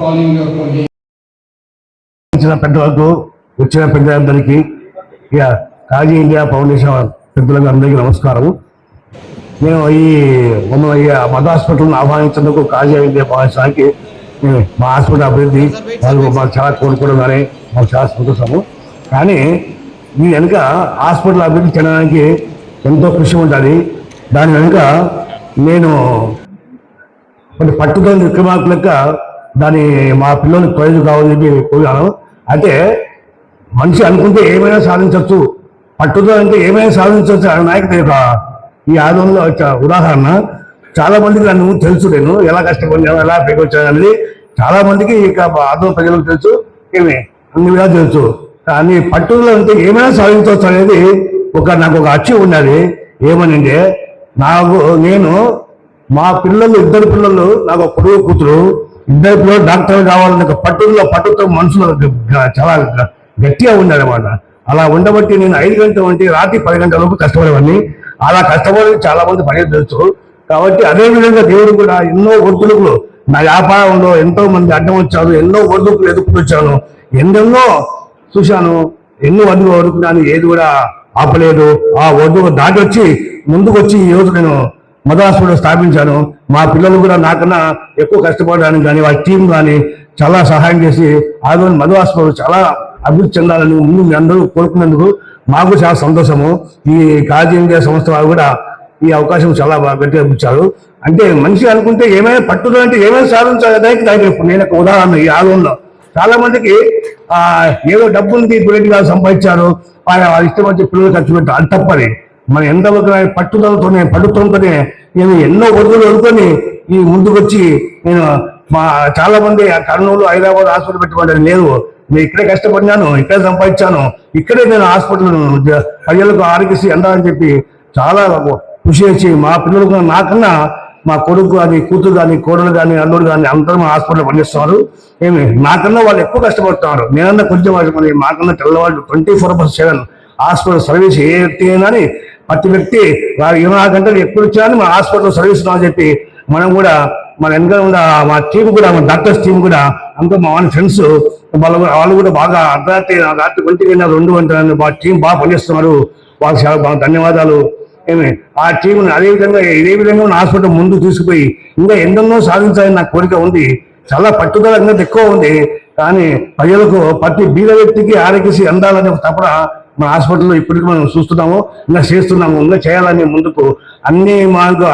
calling వచ్చిన పెద్దలకు వచ్చిన పెద్దలందరికీ ఇక కాజీ ఇండియా ఫౌండేషన్ పెద్దలకు అందరికీ నమస్కారం. మేము ఈ మమ్మల్ని మత హాస్పిటల్ని ఆహ్వానించేందుకు కాజీ ఇండియా ఫౌండేషన్కి మా హాస్పిటల్ అభివృద్ధి వాళ్ళు మాకు చాలా కోరుకోవడం కానీ మాకు చాలా సంతోషము. కానీ ఈ వెనుక హాస్పిటల్ అభివృద్ధి చెందడానికి ఎంతో కృషి ఉంటుంది దాని వెనుక నేను కొన్ని పట్టుదల విక్రమార్కు లెక్క దాని మా పిల్లలకి ప్రయోజనం కావాలని చెప్పి కోరాను అయితే మనిషి అనుకుంటే ఏమైనా సాధించవచ్చు పట్టుదల అంటే ఏమైనా సాధించవచ్చు అనే నాయకుడు యొక్క ఈ ఆందోళనలో ఉదాహరణ. చాలా మందికి నన్ను తెలుసు నేను. ఎలా కష్టపడినాను ఎలా పెరగొచ్చాను అనేది చాలా మందికి ఇక ఆందోళన ప్రజలకు తెలుసు. ఏమి? అన్ని విధాలు తెలుసు. కానీ పట్టుదల అంటే ఏమైనా సాధించవచ్చు అనేది ఒక నాకు ఒక అచీవ్ ఉన్నది. ఏమనంటే నాకు నేను మా పిల్లలు ఇద్దరు పిల్లలు నాకు ఒక కొడుకు కూతురు. ఇద్దరు డాక్టర్ కావాలని ఒక పట్టుదల పట్టుతో మనుషులు చాలా గట్టిగా ఉండాలన్నమాట అలా ఉండబట్టి నేను ఐదు గంటల వంటి రాత్రి పది గంటల లోపు కష్టపడేవాడిని. అలా కష్టపడి చాలా మంది పని తెలుసు కాబట్టి అదే విధంగా దేవుడు కూడా ఎన్నో ఒడిదుడుకులు నా వ్యాపారంలో ఎంతో మంది అడ్డం వచ్చారు ఎన్నో ఒడిదుడుకులు ఎదుర్కొని వచ్చాను. ఎన్నెన్నో చూశాను ఎన్నో వడ్లు వదుకున్నాను ఏది కూడా ఆపలేదు. ఆ వడ్డు దాటి వచ్చి ముందుకు వచ్చి ఈ రోజు నేను మదర్ హాస్పిటల్ స్థాపించాను. మా పిల్లలు కూడా నాకన్నా ఎక్కువ కష్టపడడానికి కానీ వాళ్ళ టీం కానీ చాలా సహాయం చేసి ఆ రోజు మధు హాస్పిటల్ చాలా అభివృద్ధి చెందాలని ముందు మీ అందరూ కోరుకున్నందుకు మాకు చాలా సంతోషము. ఈ కాజీ ఇండియా సంస్థ వారు కూడా ఈ అవకాశం చాలా బాగా గట్టిగా ఇచ్చారు. అంటే మనిషి అనుకుంటే ఏమైనా పట్టుదల అంటే ఏమైనా సాధించడానికి దానికి నేను ఒక ఉదాహరణ ఈ ఆలయంలో చాలా మందికి ఏదో డబ్బుంది గురెడ్డి గారు సంపాదించారు. ఆయన వాళ్ళ ఇష్టం వచ్చి పిల్లలు ఖర్చు పెట్టారు. అది తప్పది. మన ఎంత పట్టుదలతోనే పట్టుదలతోనే నేను ఎన్నో ఒడుగులు అనుకొని ఈ ముందుకొచ్చి నేను మా చాలా మంది కర్నూలు హైదరాబాద్ హాస్పిటల్ పెట్టుకోవడం లేదు నేను ఇక్కడే కష్టపడినాను ఇక్కడే సంపాదించాను ఇక్కడే నేను హాస్పిటల్ ప్రజలకు ఆరోగ్యశ్రీ అందాలని చెప్పి చాలా కృషి చేసి మా పిల్లలకు నాకన్నా మా కొడుకు కానీ కూతురు కానీ కోడలు కానీ అల్లుడు కానీ అందరూ మా హాస్పిటల్లో పనిచేస్తున్నారు ఏమి నాకన్నా వాళ్ళు ఎక్కువ కష్టపడుతున్నారు నేనన్నా కొంచెం వాళ్ళు మాకన్నా తెల్లవాళ్ళు twenty four by seven hospital service ఏ వ్యక్తి అయినా ప్రతి వ్యక్తి వారు ఇరవై నాలుగు గంటలు ఎప్పుడు వచ్చినా మా హాస్పిటల్ సర్వీస్ అని చెప్పి మనం కూడా మన వెనక ఉన్న మా టీం కూడా మన డాక్టర్స్ టీం కూడా అంతా మా వాళ్ళ ఫ్రెండ్స్ వాళ్ళు కూడా- వాళ్ళు కూడా బాగా అర్ధరాత్రి రాత్రి ఒంటికి వెళ్ళిన రెండు గంటలు మా టీం బాగా పనిచేస్తున్నారు. వాళ్ళకి చాలా బాగా ధన్యవాదాలు. ఏమి ఆ టీంని అదే విధంగా ఇదే విధంగా ఉన్న హాస్పిటల్ ముందు తీసుకుపోయి ఇంకా ఎన్నెన్నో సాధించాలని నా కోరిక ఉంది. చాలా పట్టుదల ఇంకా ఎక్కువ ఉంది. కానీ ప్రజలకు ప్రతి బీద వ్యక్తికి ఆరోగ్యశ్రీ అందాలనే తపన మన హాస్పిటల్లో ఇప్పటికీ మనం చూస్తున్నాము ఇంకా చేస్తున్నాము ఇంకా చేయాలని ముందుకు అన్ని మార్గ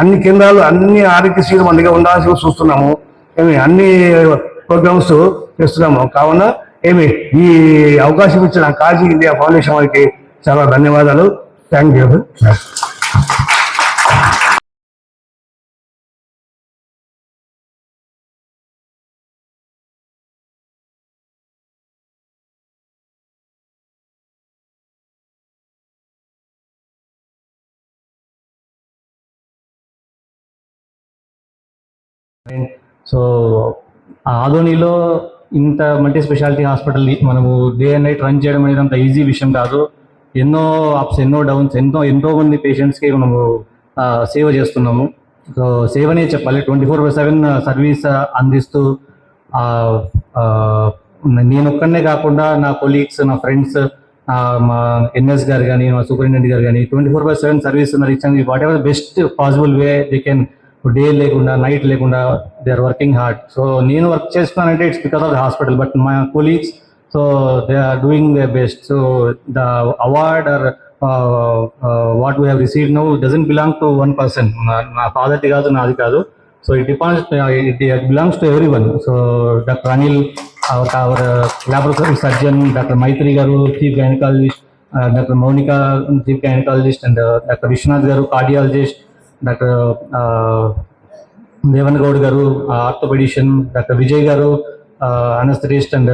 అన్ని కేంద్రాలు అన్ని ఆరోగ్యశ్రీలు మన దగ్గర ఉండాల్సి చూస్తున్నాము. ఏమి అన్ని ప్రోగ్రామ్స్ చేస్తున్నాము. కావున ఏమి ఈ అవకాశం ఇచ్చిన కాజీ ఇండియా ఫౌండేషన్ వారికి చాలా ధన్యవాదాలు. Thank you. సో ఆ ఆదోనిలో ఇంత మల్టీ స్పెషాలిటీ హాస్పిటల్ మనము డే అండ్ నైట్ రన్ చేయడం అనేది అంత ఈజీ విషయం కాదు. ఎన్నో అప్స్ ఎన్నో డౌన్స్ ఎంతో ఎంతో మంది పేషెంట్స్కి మనము సేవ చేస్తున్నాము. సో సేవనే చెప్పాలి. Twenty four by seven service అందిస్తూ నేను ఒక్కనే కాకుండా నా కొలీగ్స్ నా ఫ్రెండ్స్ మా ఎన్ఎస్ గారు కానీ మా సూపరింటెండెంట్ గారు కానీ twenty four by seven service reach whatever best possible way they can day లేకుండా నైట్ లేకుండా they are working hard so నేను వర్క్ చేస్తున్నానంటే it's because of the hospital but my colleagues so they are doing the best so the award are what we have receive no doesn't belong to one person నా ఫాదర్ది కాదు నాది కాదు. So it depends it belongs to everyone so doctor Anil our our laboratory surgeon doctor Maitri గారు chief gynaecologist doctor Mounika chief gynaecologist and doctor Viswanath గారు cardiologist doctor Devan Goud గారు orthopaedician doctor Vijay గారు anaesthetist and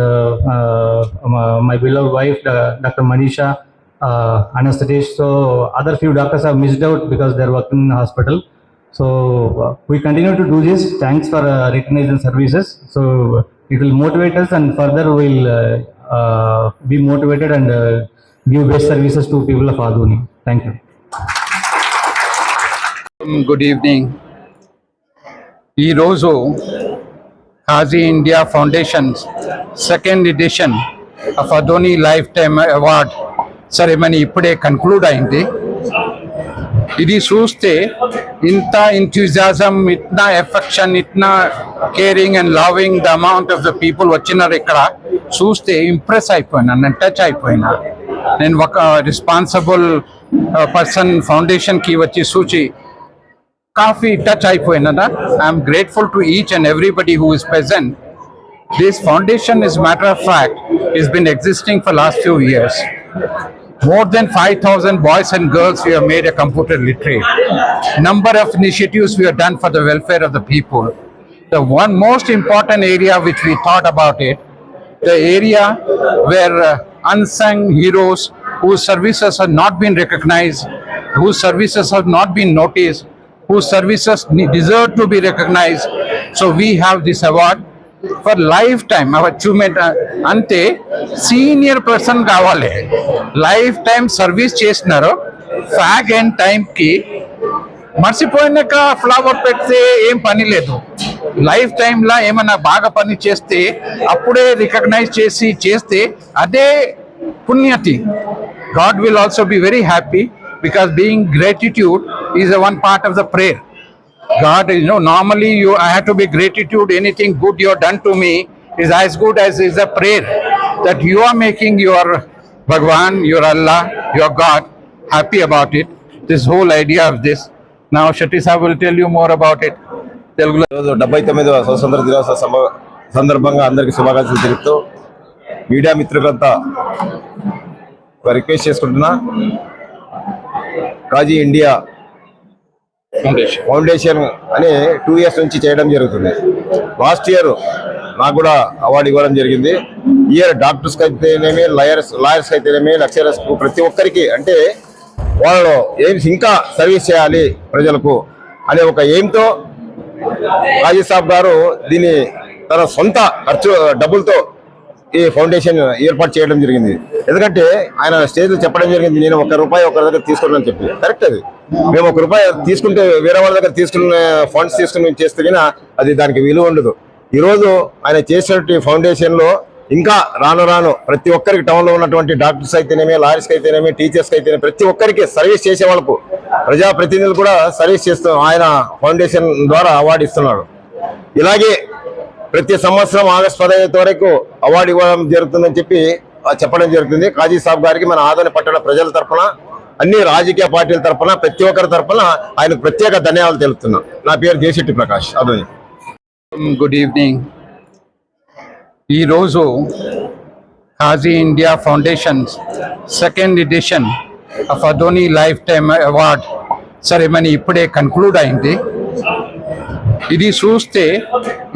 my beloved wife doctor Manisha anaesthetist so other few doctors have missed out because they're working in hospital so uh, we continue to do this thanks for uh, recognizing services so it will motivate us and further we'll uh, uh, be motivated and uh, give best services to people of Adoni. Thank you. Good evening ఈరోజు Kazi India foundation second edition of Adoni lifetime award ceremony ఇప్పుడే conclude అయింది. ఇది చూస్తే ఇంత enthusiasm ఇట్నా affection ఇట్నా caring and loving the amount of the people వచ్చినారు ఇక్కడ. చూస్తే ఇంప్రెస్ అయిపోయినా నేను టచ్ అయిపోయినా. నేను ఒక రెస్పాన్సిబుల్ పర్సన్ ఫౌండేషన్కి వచ్చి సూచి కాఫీ touch అయిపోయినదా I'm grateful to each and everybody who is present This foundation, as a matter of fact, has been existing for last few years. More than 5,000 boys and girls we have made a computer literate. Number of initiatives we have done for the welfare of the people. The one most important area which we thought about it, the area where uh, unsung heroes whose services have not been recognized, whose services have not been noticed, whose services deserve to be recognized. So we have this award for lifetime achievement అంతే senior person కావాలి. Life time service చేసినారు fag and టైంకి మర్చిపోయినాక flower పెడితే ఏం పని లేదు. Life టైంలో ఏమన్నా బాగా పని చేస్తే అప్పుడే రికగ్నైజ్ చేసి చేస్తే అదే పుణ్యతి. God will also be very happy because being gratitude is a one part of the prayer God, you know, normally you I have to be gratitude. Anything good you have done to me is as good as is a prayer that you are making your Bhagwan, your Allah, your God happy about it. This whole idea of this. Now Shati Sahib will tell you more about it. Telugu. ఈరోజు డెబ్బై తొమ్మిదవ స్వతంత్ర దినోత్సవ సంబ- సందర్భంగా అందరికీ శుభాకాంక్షలు తెలుపుతూ media మిత్రులంతా ఒక రిక్వెస్ట్ చేసుకుంటున్నా కాజీ ఇండియా ఫౌండేషన్. అని టూ ఇయర్స్ నుంచి చేయడం జరుగుతుంది. లాస్ట్ ఇయర్ నాకు కూడా అవార్డు ఇవ్వడం జరిగింది. ఇయర్ డాక్టర్స్కి అయితేనేమి లాయర్స్ లాయర్స్కి అయితేనేమి లెక్చరర్స్ ప్రతి ఒక్కరికి అంటే వాళ్ళు ఏం ఇంకా సర్వీస్ చేయాలి ప్రజలకు అనే ఒక ఎయిమ్తో రాజీ సాబ్ గారు దీన్ని తన సొంత ఖర్చు డబ్బులతో ఈ ఫౌండేషన్ ఏర్పాటు చేయడం జరిగింది. ఎందుకంటే ఆయన స్టేజ్లో చెప్పడం జరిగింది నేను ఒక రూపాయి ఒకరి దగ్గర తీసుకున్నాను చెప్పి. కరెక్ట్ అది. మేము ఒక రూపాయి తీసుకుంటే వేరే వాళ్ళ దగ్గర తీసుకున్న ఫండ్స్ తీసుకుని చేస్తే కానీ అది దానికి విలువ ఉండదు. ఈరోజు ఆయన చేసినటువంటి ఫౌండేషన్లో ఇంకా రాను రాను ప్రతి ఒక్కరికి టౌన్లో ఉన్నటువంటి డాక్టర్స్ అయితేనేమి లాయర్స్కి అయితేనేమి టీచర్స్ అయితేనే ప్రతి ఒక్కరికి సర్వీస్ చేసే వాళ్ళకు ప్రజా ప్రతినిధులు కూడా సర్వీస్ చేస్తూ ఆయన ఫౌండేషన్ ద్వారా అవార్డు ఇస్తున్నాడు. ఇలాగే ప్రతి సంవత్సరం ఆగస్టు పదహైదు వరకు అవార్డు ఇవ్వడం జరుగుతుందని చెప్పి చెప్పడం జరుగుతుంది. కాజీ సాబ్ గారికి మన ఆదరణ పట్టణ ప్రజల తరఫున అన్ని రాజకీయ పార్టీల తరఫున ప్రతి ఒక్కరి తరఫున ఆయనకు ప్రత్యేక ధన్యవాదాలు తెలుపుతున్నా. నా పేరు Jeshetti Prakash. Adoni good evening. ఈరోజు Kazi India foundation second edition of Adoni lifetime award ceremony ఇప్పుడే కన్క్లూడ్ అయింది. ఇది చూస్తే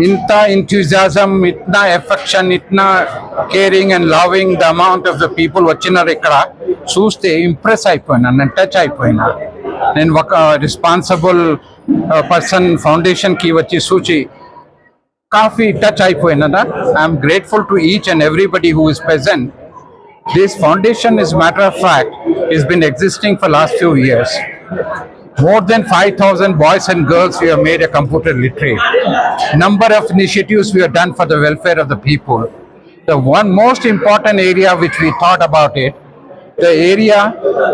ఇంత ఎంథ్యూజాజం ఇట్నా affection ఇట్నా caring and loving the amount of the people వచ్చినారు ఇక్కడ చూస్తే ఇంప్రెస్ అయిపోయినా నేను టచ్ అయిపోయినా నేను ఒక రెస్పాన్సిబుల్ పర్సన్ ఫౌండేషన్కి వచ్చి సూచి కాఫీ touch అయిపోయినదా I'm grateful to each and everybody who is present This foundation, as a matter of fact, has been existing for last few years. More than 5,000 boys and girls we have made a computer literate. Number of initiatives we have done for the welfare of the people. The one most important area which we thought about it, the area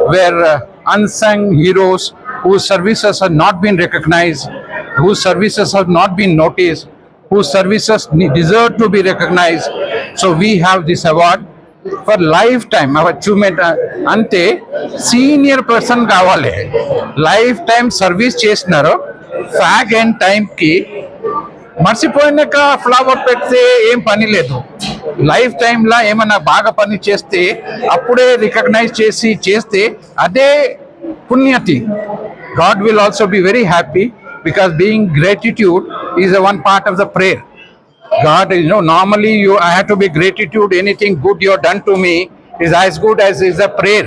where uh, unsung heroes whose services have not been recognized, whose services have not been noticed, whose services deserve to be recognized. So we have this award for lifetime achievement అంతే senior person కావాలి. Life time service చేసినారు fag and టైంకి మర్చిపోయినాక flower పెడితే ఏం పని లేదు. Life టైంలో ఏమన్నా బాగా పని చేస్తే అప్పుడే రికగ్నైజ్ చేసి చేస్తే అదే పుణ్యతి God will also be very happy because being gratitude is a one part of the prayer God, you know, normally you, I have to be gratitude. Anything good you have done to me is as good as is a prayer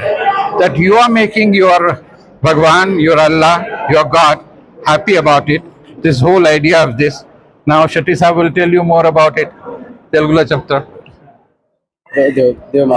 that you are making your Bhagwan, your Allah, your God happy about it. This whole idea of this. Now Shati Sahib will tell you more about it. Telugu chapter. Dev, Dev, Dev